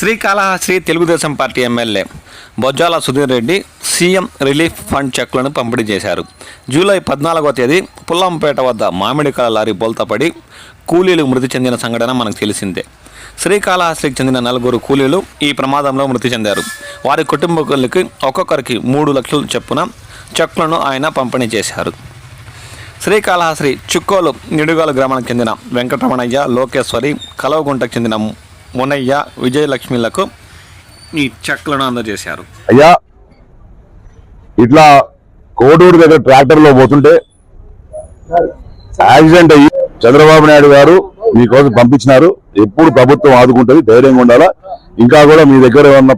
Srikalahasti Telugu Desam party MLA Bojjala Sudhir Reddy CM relief fund చెక్లను పంపిణీ చేశారు. July పద్నాలుగో తేదీ పుల్లంపేట వద్ద మామిడికాయ లారీ బోల్తాపడి కూలీలు మృతి చెందిన సంఘటన మనకు తెలిసిందే. శ్రీకాళహస్తికి చెందిన నలుగురు కూలీలు ఈ ప్రమాదంలో మృతి చెందారు. వారి కుటుంబకులకి ఒక్కొక్కరికి మూడు లక్షలు చొప్పున చెక్లను ఆయన పంపిణీ చేశారు. శ్రీకాళహస్తి చుక్కోలు నిడుగోలు గ్రామానికి చెందిన వెంకటరమణయ్య లోకేశ్వరి కలవగుంటకు చెందిన మునయ్య విజయలక్ష్మిలకు ఈ చెక్లను అందజేశారు. అయ్యా ఇట్లా కోడూరు దగ్గర ట్రాక్టర్లో పోతుంటే యాక్సిడెంట్ అయ్యి చంద్రబాబు నాయుడు గారు మీకోసం పంపించినారు. ఎప్పుడు ప్రభుత్వం ఆదుకుంటుంది ధైర్యంగా ఉండాలా? ఇంకా కూడా మీ దగ్గర ఏమన్నా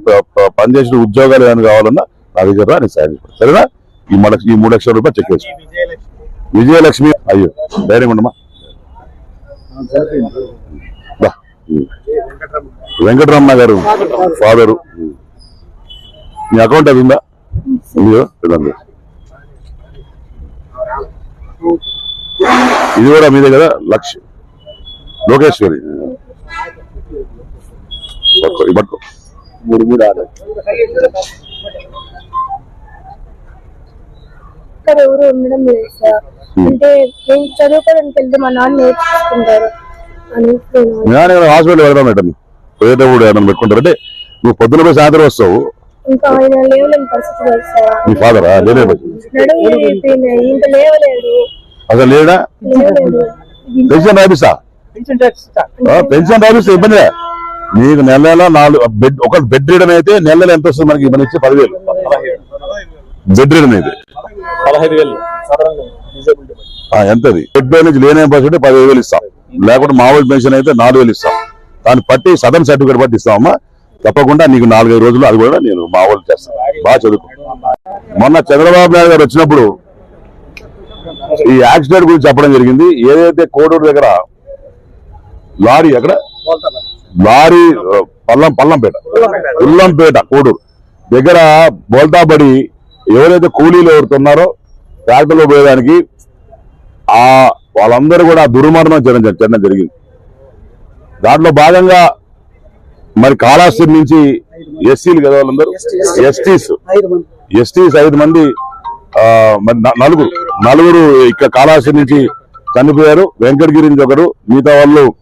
పనిచేసిన ఉద్యోగాలు ఏమైనా కావాలన్నా నా దగ్గర రా, నేను సాయం సరేనా? ఈ మూడు ఈ మూడు లక్షల రూపాయలు చెక్ వేసి విజయలక్ష్మి. అయ్యో ధైర్యంగా ఉండమా వెంకటరమణ గారు ఫాదరు. మీ అకౌంట్ అది ఉందా? చూడండి ఇది కూడా మీదే కదా? లక్ష. లోకేశ్వరి పట్టుకో, మూడు మూడు ఆరు ఎవరు ఉండడం లేదు సార్. అంటే నేను చదువుకోవడానికి వెళ్తే మా నాన్న నేర్చుకుంటారు. నేను హాస్పిటల్ వెళ్దాం మేడం. పోయేటప్పుడు ఏమైనా పెట్టుకుంటారు. అంటే నువ్వు పొద్దున పోయి సాయంత్రం వస్తావు. మీ ఫాదరా లేలే నడుము అయిపోయినాయి ఇంకా లేవలేడు. అసలు లేడా? పెన్షన్ రాపిస్తా. ఆ, పెన్షన్ రాపిస్తే ఇబ్బంది. నీకు నెల నెల నాలుగు బెడ్ ఒక బెడ్ రీడన్ అయితే నెల నెల ఎంత వస్తుంది మనకి? మన ఇచ్చే పదివేలు. బెడ్ రీడన్ అయితే పదహైదు వేలు. ఎంతది? బెడ్ నుంచి లేని పర్సెంట్ పదిహేను వేలు ఇస్తాం. లేకుంటే మామూలు పెన్షన్ అయితే నాలుగు వేలు ఇస్తాం. దాన్ని బట్టి సదన్ సర్టిఫికేట్ బట్టి ఇస్తామమ్మా. తప్పకుండా నీకు నాలుగైదు రోజులు అది కూడా నేను మామూలు చేస్తాను. బాగా చదువుకో. మొన్న చంద్రబాబు నాయుడు గారు వచ్చినప్పుడు ఈ యాక్సిడెంట్ గురించి చెప్పడం జరిగింది. ఏదైతే కోడూరు దగ్గర లారీ ఎక్కడ? లారీ పల్లం పల్లంపేట. ఉల్లంపేట కోడూరు. దగ్గర బోల్తాబడి ఎవరైతే కూలీలు ఎవరుతున్నారో ట్రాక్టర్లో పోయేదానికి ఆ వాళ్ళందరూ కూడా దుర్మరణం చేయడం చేయడం జరిగింది. దాంట్లో భాగంగా మరి కాళాశ్రీ నుంచి ఎస్సీలు కదా వాళ్ళందరూ? ఎస్టీస్. ఎస్టీస్ ఐదు మంది ఆ, మరి న- నలుగురు. నలుగురు ఇక్కడ కాళాశ్రీ నుంచి చనిపోయారు. వెంకటగిరి నుంచి ఒకరు. మిగతా వాళ్ళు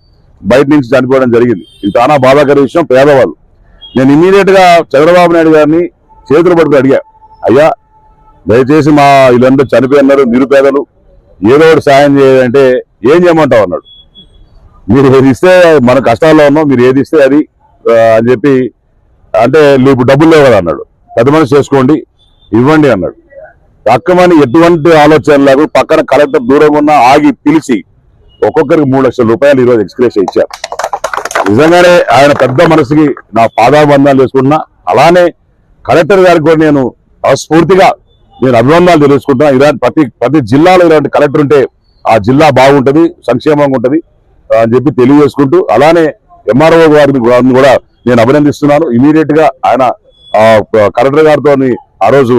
బయట నుంచి చనిపోవడం జరిగింది. ఇది చాలా బాధాకర విషయం పేదవాళ్ళు. నేను ఇమీడియట్గా చంద్రబాబు నాయుడు గారిని చేతులు పట్టుకుని అడిగా. అయ్యా దయచేసి మా వీళ్ళందరూ చనిపోయినారు నిరుపేదలు. ఏదో ఒకటి సాయం చేయాలంటే ఏం చేయమంటావు అన్నాడు. మీరు ఏది ఇస్తే మన కష్టాల్లో ఉన్నాం మీరు ఏది ఇస్తే అది అని చెప్పి అంటే ఇప్పుడు డబ్బులు లేవు కదా అన్నాడు. పెద్ద మనిషి చేసుకోండి ఇవ్వండి అన్నాడు. పక్కమని ఎటువంటి ఆలోచన లేకుండా పక్కన కలెక్టర్ దూరంగా ఉన్న ఆగి పిలిచి ఒక్కొక్కరికి మూడు లక్షల రూపాయలు ఈరోజు ఎక్స్ప్రెస్ ఇచ్చారు నిజంగానే ఆయన పెద్ద మనసుకి నా పాదాబంధాలు చేసుకున్నా అలానే కలెక్టర్ గారికి కూడా నేను అస్ఫూర్తిగా నేను అభివందనాలు తెలుసుకుంటున్నా. ఇలాంటి ప్రతి ప్రతి జిల్లాలో ఇలాంటి కలెక్టర్ ఉంటే ఆ జిల్లా బాగుంటుంది సంక్షేమంగా ఉంటుంది అని చెప్పి తెలియజేసుకుంటూ అలానే ఎంఆర్ఓ గారిని కూడా నేను అభినందిస్తున్నాను. ఇమీడియట్గా ఆయన కలెక్టర్ గారితో ఆ రోజు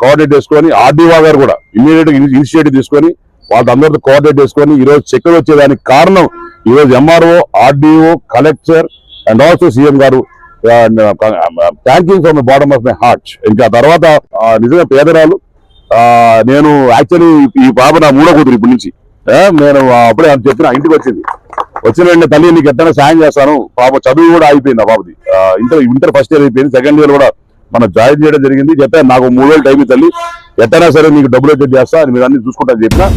కోఆర్డినేట్ చేసుకొని ఆర్డీఓ గారు కూడా ఇమీడియట్గా ఇనిషియేటివ్ తీసుకొని వాళ్ళందరితో కోఆర్డినేట్ చేసుకొని ఈ రోజు చెక్కలు వచ్చేదానికి కారణం ఈ రోజు MRO RDO collector and also CM గారు thank you from the bottom of my heart ఇంకా తర్వాత నిజంగా పేదరాలు నేను యాక్చువల్లీ ఈ పాప నా మూడో కూతురు ఇప్పటి నుంచి. నేను అప్పుడే చెప్పిన ఇంటికి వచ్చింది. వచ్చిన వెంటనే తల్లి నీకు ఎట్టైనా సాయం చేస్తాను. పాప చదువు కూడా అయిపోయింది ఆ పాపది ఇంటర్ ఇంటర్ ఫస్ట్ ఇయర్ అయిపోయింది. సెకండ్ ఇయర్ కూడా మనం జాయిన్ చేయడం జరిగింది. చెప్పాను నాకు మూడు వేలు టైం తల్లి. ఎట్టైనా సరే నీకు డబ్బులు వచ్చేది చేస్తా అని మీరు అన్ని చూసుకుంటా చెప్పినా